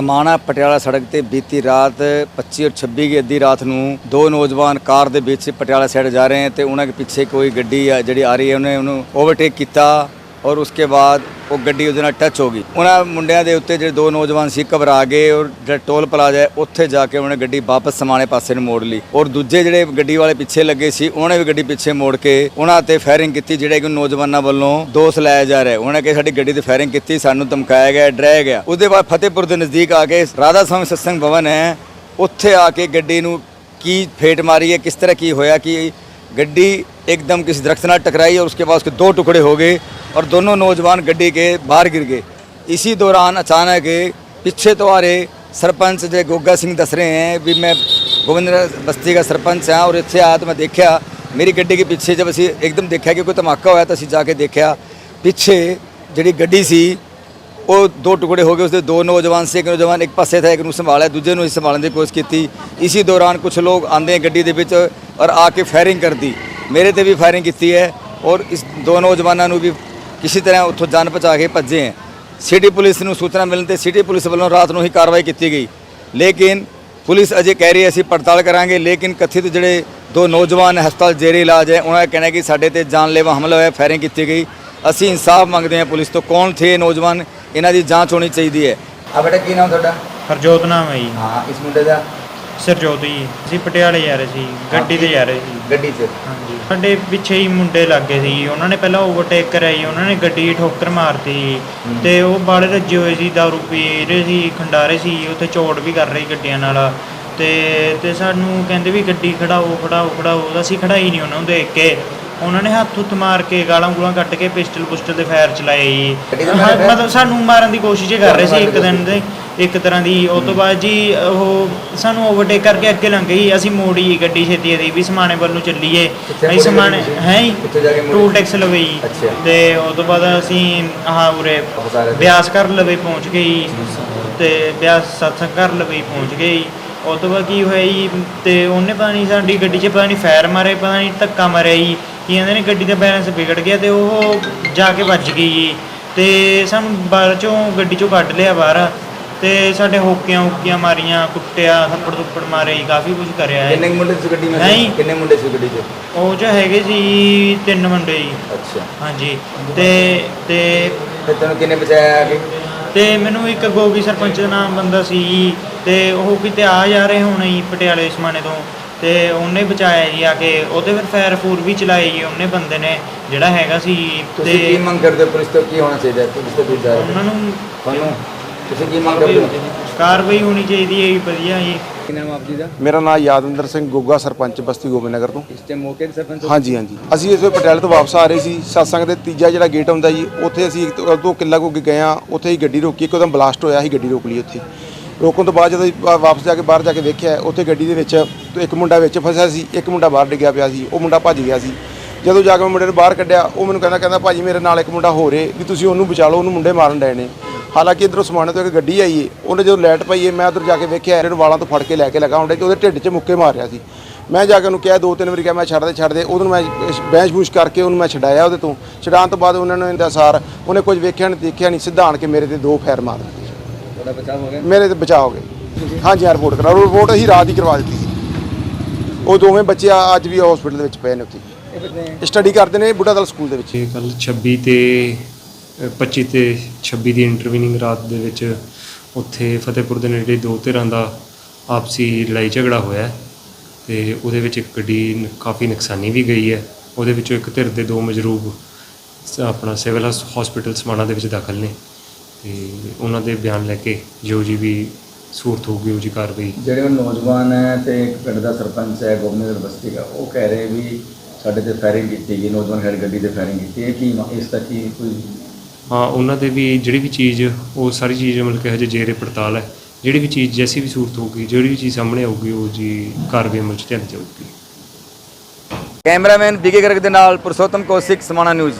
ਸਮਾਣਾ ਪਟਿਆਲਾ ਸੜਕ ਤੇ ਬੀਤੀ ਰਾਤ 25 ਔਰ 26 ਦੀ ਅੱਧੀ ਰਾਤ ਨੂੰ ਦੋ ਨੌਜਵਾਨ ਕਾਰ ਦੇ ਵਿੱਚ ਪਟਿਆਲਾ ਸਾਈਡ ਜਾ ਰਹੇ ਹਨ ਤੇ ਉਹਨਾਂ ਦੇ ਪਿੱਛੇ ਕੋਈ ਗੱਡੀ ਆ ਜਿਹੜੀ ਆ ਰਹੀ ਹੈ, ਉਹਨੇ ਉਹਨੂੰ ਓਵਰਟੇਕ ਕੀਤਾ। ਔਰ ਉਸਕੇ ਬਾਅਦ ਉਹ ਗੱਡੀ ਉਹਦੇ ਨਾਲ ਟੱਚ ਹੋ ਗਈ। ਉਹਨਾਂ ਮੁੰਡਿਆਂ ਦੇ ਉੱਤੇ ਜਿਹੜੇ ਦੋ ਨੌਜਵਾਨ ਸੀ, ਘਬਰਾ ਗਏ ਔਰ ਜਿਹੜਾ ਟੋਲ ਪਲਾਜ਼ਾ ਹੈ, ਉੱਥੇ ਜਾ ਕੇ ਉਹਨੇ ਗੱਡੀ ਵਾਪਸ ਸਮਾਣੇ ਪਾਸੇ ਨੂੰ ਮੋੜ ਲਈ। ਔਰ ਦੂਜੇ ਜਿਹੜੇ ਗੱਡੀ ਵਾਲੇ ਪਿੱਛੇ ਲੱਗੇ ਸੀ, ਉਹਨੇ ਵੀ ਗੱਡੀ ਪਿੱਛੇ ਮੋੜ ਕੇ ਉਹਨਾਂ ਤੇ ਫਾਇਰਿੰਗ ਕੀਤੀ, ਜਿਹੜੇ ਕਿ ਨੌਜਵਾਨਾਂ ਵੱਲੋਂ ਦੋਸ਼ ਲਾਇਆ ਜਾ ਰਿਹਾ ਉਹਨਾਂ ਕਿ ਸਾਡੀ ਗੱਡੀ ਤੇ ਫਾਇਰਿੰਗ ਕੀਤੀ, ਸਾਨੂੰ ਧਮਕਾਇਆ ਗਿਆ, ਡਰਾਇਆ ਗਿਆ। ਉਹਦੇ ਬਾਅਦ ਫਤਿਹਪੁਰ ਦੇ ਨਜ਼ਦੀਕ ਆ ਕੇ ਰਾਧਾ ਸਵਾਮੀ ਸਤਸੰਗ ਭਵਨ ਹੈ। ਉੱਥੇ ਆ ਕੇ ਗੱਡੀ ਨੂੰ ਕੀ ਫੇਟ ਮਾਰੀ ਹੈ, ਕਿਸ ਤਰ੍ਹਾਂ ਕੀ ਹੋਇਆ, ਕਿ ਗੱਡੀ ਇੱਕਦਮ ਕਿਸੇ ਦਰਖਤ ਨਾਲ ਟਕਰਾਈ ਔਰ ਉਸਕੇ ਬਾਅਦ ਉਸਕੇ ਦੋ ਟੁਕੜੇ ਹੋ ਗਏ। और दोनों नौजवान गड्डी के बाहर गिर गए इसी दौरान अचानक पीछे तो आ रहे सरपंच जो गोगा सिंह दस रहे हैं भी मैं गोविंद बस्ती का सरपंच हाँ और इतने आया तो मैं देखा मेरी गड्डी के पीछे जब असी एकदम देखा कि कोई धमाका होया तो असी जाके देखा पिछे ਜਿਹੜੀ ਗੱਡੀ ਸੀ ਉਹ ਦੋ ਟੁਕੜੇ ਹੋ ਗਏ ਉਸਦੇ ਦੋ ਨੌਜਵਾਨ ਸੀ ਇੱਕ ਨੌਜਵਾਨ ਇੱਕ ਪਾਸੇ ਥਾ ਇੱਕ ਨੂੰ ਸੰਭਾਲਿਆ ਦੂਜੇ ਨੂੰ ਹੀ ਸੰਭਾਲਣ ਦੀ ਕੋਸ਼ਿਸ਼ ਕੀਤੀ ਇਸੇ ਦੌਰਾਨ ਕੁਝ ਲੋਕ ਆਂਦੇ ਗੱਡੀ ਦੇ ਵਿੱਚ ਔਰ ਆ ਕੇ ਫਾਇਰਿੰਗ ਕਰਦੀ ਮੇਰੇ ਤੇ ਵੀ ਫਾਇਰਿੰਗ ਕੀਤੀ ਹੈ ਔਰ ਇਸ ਦੋ ਨੌਜਵਾਨਾਂ ਨੂੰ ਵੀ ਕਿਸੇ ਤਰ੍ਹਾਂ ਉੱਥੋਂ ਜਾਨ ਬਚਾ ਕੇ ਭੱਜੇ ਹੈ। ਸਿਟੀ ਪੁਲਿਸ ਨੂੰ ਸੂਚਨਾ ਮਿਲਣ ਤੇ ਸਿਟੀ ਪੁਲਿਸ ਵੱਲੋਂ ਰਾਤ ਨੂੰ ਹੀ ਕਾਰਵਾਈ ਕੀਤੀ ਗਈ। ਲੇਕਿਨ ਪੁਲਿਸ ਅਜੇ ਕਹਿ ਰਹੀ ਹੈ ਅਸੀਂ ਪੜਤਾਲ ਕਰਾਂਗੇ ਲੇਕਿਨ ਕਥਿਤ ਜਿਹੜੇ ਦੋ ਨੌਜਵਾਨ ਹਸਪਤਾਲ ਜੇਰੇ ਇਲਾਜ ਹੈ ਉਹਨਾਂ ਦਾ ਕਹਿਣਾ ਕਿ ਸਾਡੇ ਤੇ ਜਾਨਲੇਵਾ ਹਮਲਾ ਹੋਇਆ ਫਾਇਰਿੰਗ ਕੀਤੀ ਗਈ। ਅਸੀਂ ਇਨਸਾਫ ਮੰਗਦੇ ਹਾਂ ਪੁਲਿਸ ਤੋਂ ਕੌਣ ਥੇ ਨੌਜਵਾਨ ਇਹਨਾਂ ਦੀ ਜਾਂਚ ਹੋਣੀ ਚਾਹੀਦੀ ਹੈ। ਆ ਬੇਟਾ ਕੀ ਨਾਮ ਤੁਹਾਡਾ? ਹਰਜੋਤ ਨਾਮ ਹੈ ਜੀ। ਹਾਂ ਇਸ ਮੁੰਡੇ ਦਾ? ਸਰਜੋਤ ਜੀ ਅਸੀਂ ਪਟਿਆਲੇ ਜਾ ਰਹੇ ਸੀ ਗੱਡੀ ਤੇ ਜਾ ਰਹੇ ਸੀ। ਗੱਡੀ 'ਚ ਹਾਂਜੀ। ਸਾਡੇ ਪਿੱਛੇ ਹੀ ਮੁੰਡੇ ਲੱਗੇ ਸੀ ਉਹਨਾਂ ਨੇ ਪਹਿਲਾਂ ਓਵਰਟੇਕ ਕਰਿਆ ਜੀ ਉਹਨਾਂ ਨੇ ਗੱਡੀ ਠੋਕਰ ਮਾਰਤੀ ਜੀ। ਤੇ ਉਹ ਬਾਲੇ ਰੱਜੇ ਹੋਏ ਸੀ ਦਾਰੂ ਪੀ ਰਹੇ ਸੀ ਖੰਡਾਰੇ ਸੀ ਉੱਥੇ ਚੋੜ ਵੀ ਕਰ ਰਹੀ ਗੱਡੀਆਂ ਨਾਲ। ਤੇ ਤੇ ਸਾਨੂੰ ਕਹਿੰਦੇ ਵੀ ਗੱਡੀ ਖੜਾਓ ਖੜਾਓ ਖੜਾਓ। ਅਸੀਂ ਖੜਾਈ ਨਹੀਂ ਉਹਨਾਂ ਨੂੰ ਦੇਖ ਕੇ। ਉਹਨਾਂ ਨੇ ਹੱਥ ਹੁੱਥ ਮਾਰ ਕੇ ਗਾਲਾਂ ਗੂਲਾਂ ਕੱਢ ਕੇ ਪਿਸਟਲ ਪੁਸਟਲ ਦੇ ਫਾਇਰ ਚਲਾਏ ਜੀ। ਮਤਲਬ ਸਾਨੂੰ ਮਾਰਨ ਦੀ ਕੋਸ਼ਿਸ਼ ਹੀ ਕਰ ਰਹੇ ਸੀ ਇੱਕ ਦਿਨ ਦੇ ਇੱਕ ਤਰ੍ਹਾਂ ਦੀ। ਉਸ ਤੋਂ ਬਾਅਦ ਜੀ ਉਹ ਸਾਨੂੰ ਓਵਰਟੇਕ ਕਰਕੇ ਅੱਗੇ ਲੰਘ ਗਈ। ਅਸੀਂ ਮੋੜੀ ਗੱਡੀ ਛੇਤੀ ਦੀ ਵੀ ਸਮਾਣੇ ਵੱਲ ਨੂੰ ਚੱਲੀਏ। ਕਿੱਥੇ ਅਸੀਂ ਮੋੜੀ ਸਮਾਣੇ ਗੱਡੀ? ਹੈ ਜੀ? ਕਿੱਥੇ ਜਾ ਕੇ ਮੋੜੀ? ਟੂਲ ਟੈਕਸ ਲਵੇ ਜੀ। ਅੱਛਾ। ਤੇ ਉਸ ਤੋਂ ਬਾਅਦ ਅਸੀਂ ਆਹ ਉਰੇ ਤੇ। ਬਿਆਸ ਕਰ ਲਵੇ ਪਹੁੰਚ ਗਏ ਜੀ। ਤੇ ਬਿਆਸ ਸਤਸੰਗ ਕਰ ਲਵੇ ਪਹੁੰਚ ਗਏ ਜੀ। ਉਸ ਤੋਂ ਬਾਅਦ ਕੀ ਹੋਇਆ ਜੀ? ਤੇ ਉਹਨੇ ਪਤਾ ਨਹੀਂ ਸਾਡੀ ਗੱਡੀ 'ਚ ਪਤਾ ਨਹੀਂ ਫਾਇਰ ਮਾਰੇ ਪਤਾ ਨਹੀਂ ਧੱਕਾ ਮਾਰਿਆ ਜੀ। ਕੀ ਕਹਿੰਦੇ ਨੇ ਗੱਡੀ ਦਾ ਬੈਲੈਂਸ ਵਿਗੜ ਗਿਆ ਤੇ ਉਹ ਜਾ ਕੇ ਵੱਜ ਗਈ ਜੀ। ਤੇ ਸਾਨੂੰ ਬਾਹਰ ਚੋਂ ਗੱਡੀ ਚੋਂ ਕੱਢ ਲਿਆ ਬਾਹਰ ਤੇ ਸਾਡੇ ਹੋਕੀਆਂ ਹੁੱਕੀਆਂ ਮਾਰੀਆਂ ਕੁੱਟਿਆ ਥੱਪੜ ਥੁੱਪੜ ਮਾਰੇ ਜੀ ਕਾਫੀ ਕੁਝ ਕਰਿਆ ਕਿੰਨੇ ਹੈ ਕੁ ਮੁੰਡੇ ਸੀ ਗੱਡੀ ਵਿੱਚ? ਨਹੀਂ। ਕਿੰਨੇ ਮੁੰਡੇ ਸੀ ਗੱਡੀ 'ਚ? ਉਹ ਚ ਹੈਗੇ ਸੀ ਤਿੰਨ ਮੁੰਡੇ ਜੀ। ਅੱਛਾ। ਹਾਂਜੀ। ਤੇ ਤੇ ਤੇ ਤੈਨੂੰ ਕਿੰਨੇ ਬਚਾਇਆ ਆ ਕੇ? ਤੇ ਮੈਨੂੰ ਇੱਕ ਗੋਗੀ ਸਰਪੰਚ ਦਾ ਨਾਮ ਬੰਦਾ ਸੀ ਜੀ, ਤੇ ਉਹ ਕਿਤੇ ਆ ਜਾ ਰਹੇ ਹੋਣੇ ਜੀ ਪਟਿਆਲੇ ਸਮਾਣੇ ਤੋਂ। ਤੇ ਉਹਨੇ ਬਚਾਇਆ ਜੀ ਆ ਕੇ ਉਹਦੇ ਫਿਰ ਫਾਇਰ ਫੂਰ ਵੀ ਚਲਾਏ ਜੀ ਉਹਨੇ ਬੰਦੇ ਨੇ ਜਿਹੜਾ ਹੈਗਾ ਸੀ ਤੁਸੀਂ ਕੀ ਤੇ ਮੰਗ ਕਰਦੇ ਹੋ ਪੁਲਿਸ ਤੋਂ ਕੀ ਹੋਣਾ ਚਾਹੀਦਾ ਹੈ? ਪੁਲਿਸ ਤੋਂ ਕੀ ਜਾ ਉਹਨਾਂ ਨੂੰ ਤੁਹਾਨੂੰ? ਤੁਸੀਂ ਕੀ ਮੰਗ ਕਰਦੇ ਹੋ? ਕਾਰਵਾਈ ਹੋਣੀ ਚਾਹੀਦੀ ਹੈ ਜੀ ਵਧੀਆ ਜੀ। ਕੀ ਨਾਮ ਆਪ ਜੀ ਦਾ? ਮੇਰਾ ਨਾਮ ਯਾਦਵਿੰਦਰ ਸਿੰਘ ਗੋਗਾ ਸਰਪੰਚ ਬਸਤੀ ਗੋਬਿੰਦਨਗਰ ਤੋਂ। ਇਸ ਤੇ ਮੌਕੇ ਤੇ ਸਰਪੰਚ ਹਾਂਜੀ ਹਾਂਜੀ। ਅਸੀਂ ਇਸ ਵੇਲੇ ਪਟਿਆਲੇ ਤੋਂ ਵਾਪਸ ਆ ਰਹੇ ਸੀ। ਸਤਸੰਗ ਦੇ ਤੀਜਾ ਜਿਹੜਾ ਗੇਟ ਆਉਂਦਾ ਜੀ ਉੱਥੇ ਅਸੀਂ ਇੱਕ ਤੋਂ ਕਿੱਲਾ ਕੋ ਗਏ ਆ ਉੱਥੇ ਹੀ ਗੱਡੀ ਰੋਕੀ ਇੱਕਦਮ ਬਲਾਸਟ ਹੋਇਆ ਸੀ ਗੱਡੀ ਰੋਕ ਲਈ ਉੱਥੇ। ਰੋਕਣ ਤੋਂ ਬਾਅਦ ਜਦੋਂ ਵਾਪਸ ਜਾ ਕੇ ਬਾਹਰ ਜਾ ਕੇ ਵੇਖਿਆ, ਉੱਥੇ ਗੱਡੀ ਦੇ ਵਿੱਚ ਇੱਕ ਮੁੰਡਾ ਵਿੱਚ ਫਸਿਆ ਸੀ, ਇੱਕ ਮੁੰਡਾ ਬਾਹਰ ਡਿੱਗਿਆ ਪਿਆ ਸੀ, ਉਹ ਮੁੰਡਾ ਭੱਜ ਗਿਆ ਸੀ। ਜਦੋਂ ਜਾ ਕੇ ਮੈਂ ਮੁੰਡੇ ਨੂੰ ਬਾਹਰ ਕੱਢਿਆ, ਉਹ ਮੈਨੂੰ ਕਹਿੰਦਾ ਕਹਿੰਦਾ ਭਾਜੀ ਮੇਰੇ ਨਾਲ ਇੱਕ ਮੁੰਡਾ ਹੋ ਰੇ ਵੀ ਤੁਸੀਂ ਉਹਨੂੰ ਬਚਾ ਲਓ, ਉਹਨੂੰ ਮੁੰਡੇ ਮਾਰਨ ਡਏ ਨੇ। ਹਾਲਾਂਕਿ ਇਧਰੋਂ ਸਮਾਣੇ ਤੋਂ ਇੱਕ ਗੱਡੀ ਆਈ ਏ, ਉਹਨੇ ਜਦੋਂ ਲਾਈਟ ਪਾਈ ਏ, ਮੈਂ ਉਧਰ ਜਾ ਕੇ ਵੇਖਿਆ, ਇਹਨੂੰ ਵਾਲਾਂ ਤੋਂ ਫੜ ਕੇ ਲੈ ਕੇ ਲਗਾ ਹੁੰਦੇ ਕਿ ਉਹਦੇ ਢਿੱਡ 'ਚ ਮੁੱਕੇ ਮਾਰ ਰਿਹਾ ਸੀ। ਮੈਂ ਜਾ ਕੇ ਉਹਨੂੰ ਕਿਹਾ, ਦੋ ਤਿੰਨ ਵਾਰੀ ਕਿਹਾ, ਮੈਂ ਛੱਡ ਦੇ ਛੱਡ ਦੇ ਉਹਨੂੰ ਮੈਂ ਬੈਂਚ ਬੂਸ਼ ਕਰਕੇ ਉਹਨੂੰ ਮੈਂ ਛਡਾਇਆ ਉਹਦੇ ਤੋਂ। ਛਡਾਉਣ ਤੋਂ ਬਾਅਦ ਉਹਨਾਂ ਨੇ ਸਾਰ, ਉਹਨੇ ਕੁਝ ਵੇਖਿਆ ਨਹੀਂ ਦੇਖਿਆ ਨਹੀਂ ਸਿੱਧਾ ਆਣ ਕੇ ਮੇਰੇ ਤੇ ਦੋ ਫੈਰ ਮਾਰ ਤੁਹਾਡਾ ਬਚਾਅ ਹੋ ਗਿਆ? ਮੇਰੇ ਤੇ ਬਚਾਅ ਹੋ ਗਏ ਹਾਂਜੀ ਹਾਂ ਰਿਪੋਰਟ ਕਰਾ ਰਿਪੋਰਟ ਅਸੀਂ ਰਾਤ ਹੀ ਕਰਵਾ ਦਿੱਤੀ ਸੀ। ਉਹ ਦੋਵੇਂ ਬੱਚੇ ਅੱਜ ਵੀ ਹਸਪੀਟਲ ਦੇ ਵਿੱਚ ਪਏ ਨੇ ਉੱਥੇ। ਇਹ ਬੱਚੇ ਸਟੱਡੀ ਕਰਦੇ ਨੇ ਬੁੱਢਾ ਦਲ ਸਕੂਲ ਦੇ ਵਿੱਚ। ਕੱਲ 26 ਤੇ ਅ, 25 ਤੇ 26 ਦੀ ਇੰਟਰਵੀਨਿੰਗ ਰਾਤ ਦੇ ਵਿੱਚ ਉੱਥੇ ਫਤਿਹਪੁਰ ਦੇ ਨੇੜੇ ਦੋ ਧਿਰਾਂ ਦਾ ਆਪਸੀ ਲੜਾਈ ਝਗੜਾ ਹੋਇਆ ਹੈ ਤੇ ਉਹਦੇ ਵਿੱਚ ਇੱਕ ਗੱਡੀ ਕਾਫੀ ਨੁਕਸਾਨੀ ਵੀ ਗਈ ਹੈ। ਉਹਦੇ ਵਿੱਚੋਂ ਇੱਕ ਧਿਰ ਦੇ ਦੋ ਮਜਰੂਬ ਆਪਣਾ ਸਿਵਲ ਹਸਪੀਟਲ ਸਮਾਣਾ ਦੇ ਵਿੱਚ ਦਾਖਲ ਨੇ। ਤੇ ਉਹਨਾਂ ਦੇ ਬਿਆਨ ਲੈ ਕੇ ਜੋ ਜੀ ਵੀ ਸੂਰਤ ਹੋਊਗੀ ਉਹ ਜੀ ਕਾਰਵਾਈ ਜਿਹੜੇ ਉਹ ਨੌਜਵਾਨ ਹੈ ਤੇ ਇੱਕ ਪਿੰਡ ਦਾ ਸਰਪੰਚ ਹੈ ਗੋਬਿੰਦਗੜ ਬਸਤੀ ਦਾ ਉਹ ਕਹਿ ਰਹੇ ਵੀ ਸਾਡੇ ਤੇ ਫਾਇਰਿੰਗ ਕੀਤੀ ਗਈ ਨੌਜਵਾਨ ਖੜ ਗੱਡੀ ਤੇ ਫਾਇਰਿੰਗ ਕੀਤੀ ਇਹ ਕੀ ਇਸ ਦਾ ਕੀ ਕੋਈ ਹਾਂ ਉਹਨਾਂ ਦੇ ਵੀ ਜਿਹੜੀ ਵੀ ਚੀਜ਼ ਉਹ ਸਾਰੀ ਚੀਜ਼ ਮਤਲਬ ਕਿ ਹਜੇ ਜੇਰੇ ਪੜਤਾਲ ਹੈ। ਜਿਹੜੀ ਵੀ ਚੀਜ਼ ਜੈਸੀ ਵੀ ਸੂਰਤ ਹੋਊਗੀ ਜਿਹੜੀ ਵੀ ਚੀਜ਼ ਸਾਹਮਣੇ ਆਊਗੀ ਉਹ ਜੀ ਕਾਰਵਾਈ ਅਮਲ ਚ ਧਿਆਨ ਜਾਊਗੀ ਕੈਮਰਾਮੈਨ ਵਿਕੇ ਗਰਗ ਦੇ ਨਾਲ ਪੁਰਸ਼ੋਤਮ ਕੌਸ਼ਿਕ ਸਮਾਣਾ ਨਿਊਜ਼।